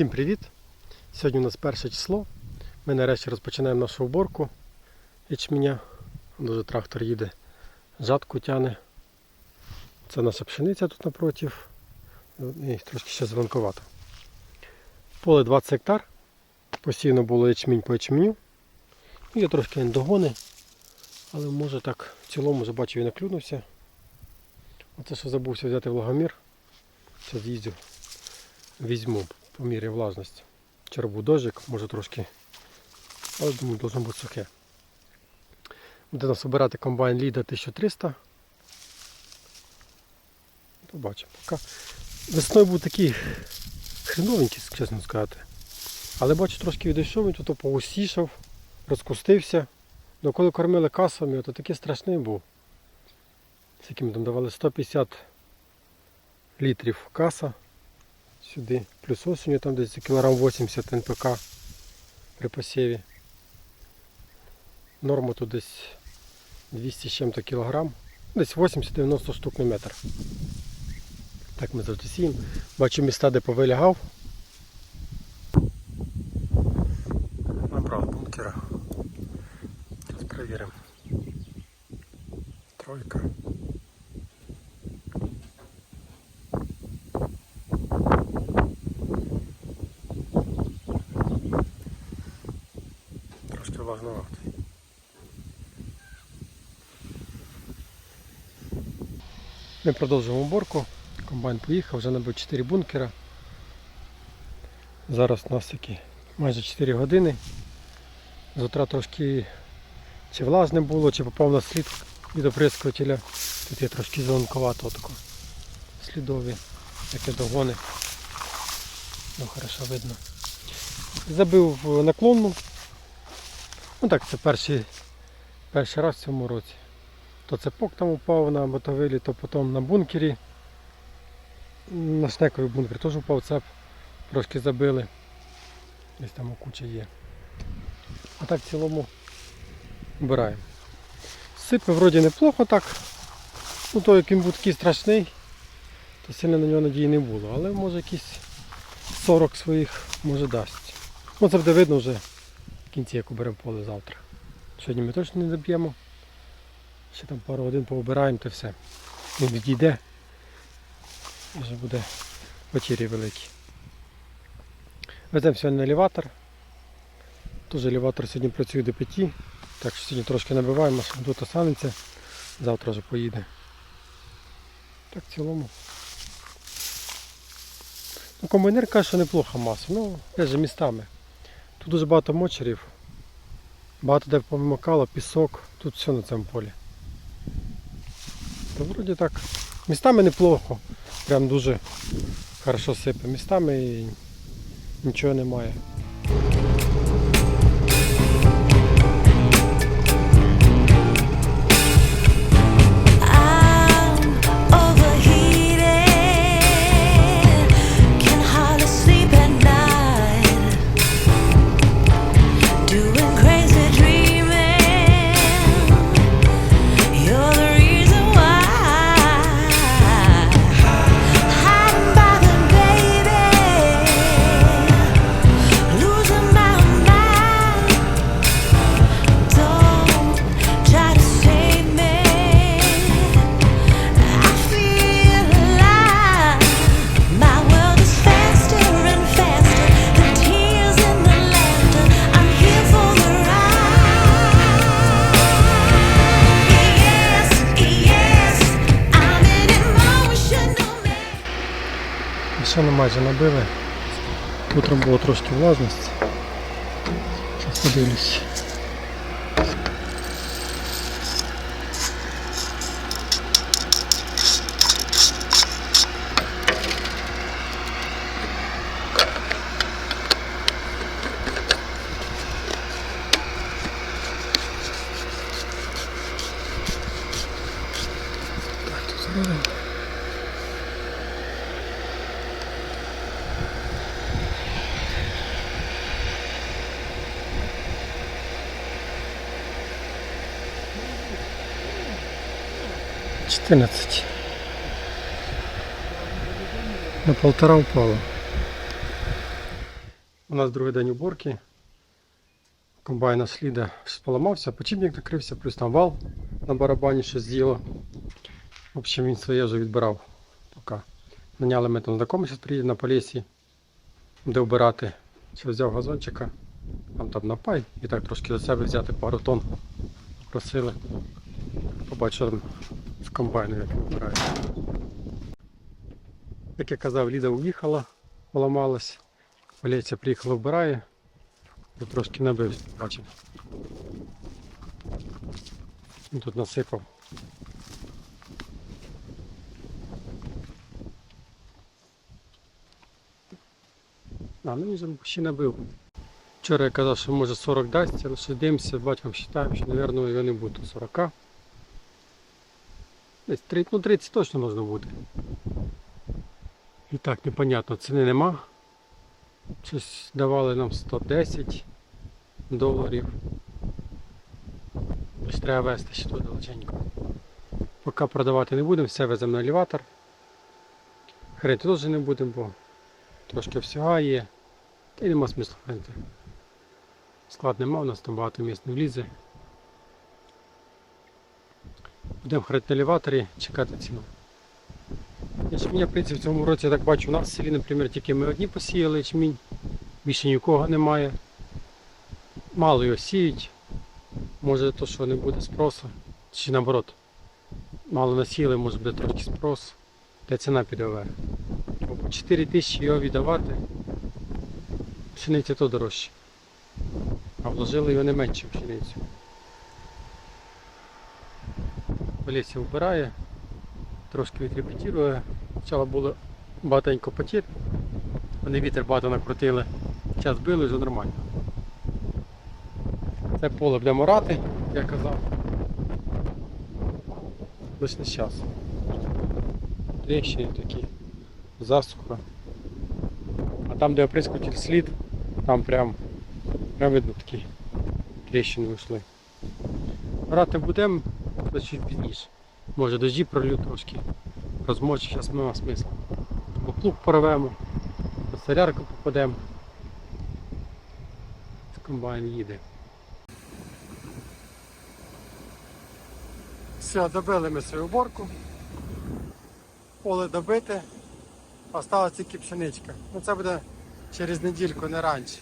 Всім привіт! Сьогодні у нас перше число. Ми нарешті розпочинаємо нашу уборку ячменя. Дуже трактор їде, жатку тяне. Це наша пшениця тут напротив. І трошки ще звонковато. Поле 20 гектар. Постійно було ячмінь по ячменю. Є трошки ендогони, але може так в цілому вже бачив і наклюнувся. Оце що забувся взяти влагомір. Це з'їздив. Візьму по мірі влажності. Вчора був дощик, може трошки, але думаю, должно бути сухе. Буде нас обирати комбайн Ліда 1300. Побачимо. Поки весною був такий хреновенький, чесно сказати. Але бачу, трошки відійшов, він тут поусішав, розкустився. Ну коли кормили касами, то такий страшний був. З яким там давали 150 літрів каса сюди. Плюс осінню там десь кілограм 80 НПК при посіві. Норма тут десь 200 з чим-то кілограм. Десь 80-90 штук на метр. Так ми завжди сіємо. Бачу міста, де повилягав. Набрав бункера. Зараз перевіримо. Тройка. Трошки влажновато. Ми продовжуємо уборку. Комбайн поїхав, вже набив 4 бункера. Зараз у нас такі майже 4 години. З утра трошки чи влажне було, чи попав на слід від оприскувателя. Тут є трошки зеленковато тако. Слідові, які догони. Ну хорошо видно. Забив наклонну. Ну так, це перший, перший раз в цьому році. То цепок там упав на мотовилі, то потім на бункері. На шнековий бункер теж упав цеп, трошки забили. Десь там куча є. А так в цілому вбираємо. Сипи вроді неплохо так. Ну той, як він був такий страшний, то сильно на нього надії не було. Але може якісь 40 своїх може дасть. Ну це буде видно вже в кінці, як уберемо поле завтра. Сьогодні ми точно не доб'ємо. Ще там пару годин пообираємо то все. Він відійде. І вже буде потірі великі. Веземо сьогодні елеватор. Теж елеватор сьогодні працює до 5. Так що сьогодні трошки набиваємо, тут останеться, завтра вже поїде. Так в цілому. Ну, комбайнер каже, що неплоха маса. Ну, же, містами. Тут дуже багато мочерів. Багато де помикало, пісок, тут все на цьому полі. То вроді так. Містами неплохо. Прям дуже хорошо сипе. Містами і нічого немає. Ще майже набили. Утром було трошки влажності. Зараз подивлюсь. Так, тут. Чотирнадцять. На полтора упало. У нас другий день уборки. Комбайна сліда поламався, почіпник накрився, плюс там вал на барабані щось з'їло. В общем, він своє вже відбирав. Поки. Наняли ми там знакомий, зараз приїде на Полісі, де вбирати. Ще взяв газончика, там там напай і так трошки за себе взяти пару тонн. Просили. Побачив там з комбайну, як він. Як я казав, Ліда уїхала, поламалась. Олеся приїхала вбирає. Я трошки набив, бачив. Тут насипав. А, ну він ще набив. Вчора я казав, що може 40 дасть, але ще дивимося, батьком вважаємо, що, мабуть, його не буде 40. Десь 30, ну 30 точно можна буде. І так, непонятно, ціни нема. Щось давали нам 110 доларів. Ось треба вести ще туди далеченько. Поки продавати не будемо, все веземо на елеватор. Хрити теж не будемо, бо трошки всього є. Та й нема смислу хрити. Склад нема, у нас там багато місць не влізе. Будемо на елеваторі, чекати ціну. Ячмінь, в принципі, в цьому році я так бачу, у нас в селі, наприклад, тільки ми одні посіяли ячмінь, більше нікого немає. Мало його сіють. Може то, що не буде спросу. Чи наоборот. Мало насіяли, може буде трошки спрос, та ціна піде вверх. По 4 тисячі його віддавати, пшениця то дорожче. А вложили його не менше в пшеницю. Олеся вбирає трошки відрепетірує. Спочатку було багатенько потір. Вони вітер багато накрутили. Час били, вже нормально. Це поле буде морати, як я казав. Лише не час. Трещини такі, засуха. А там, де оприскуватель слід, там прям, прям видно такі тріщини вийшли. Брати будемо чуть пізніше. Може дожді пролю трошки. Розмочить, зараз нема смисла. Бо порвемо, на солярку попадемо. Комбайн їде. Все, добили ми свою уборку. Поле добите. Осталась тільки пшеничка. Ну це буде через недільку, не раніше.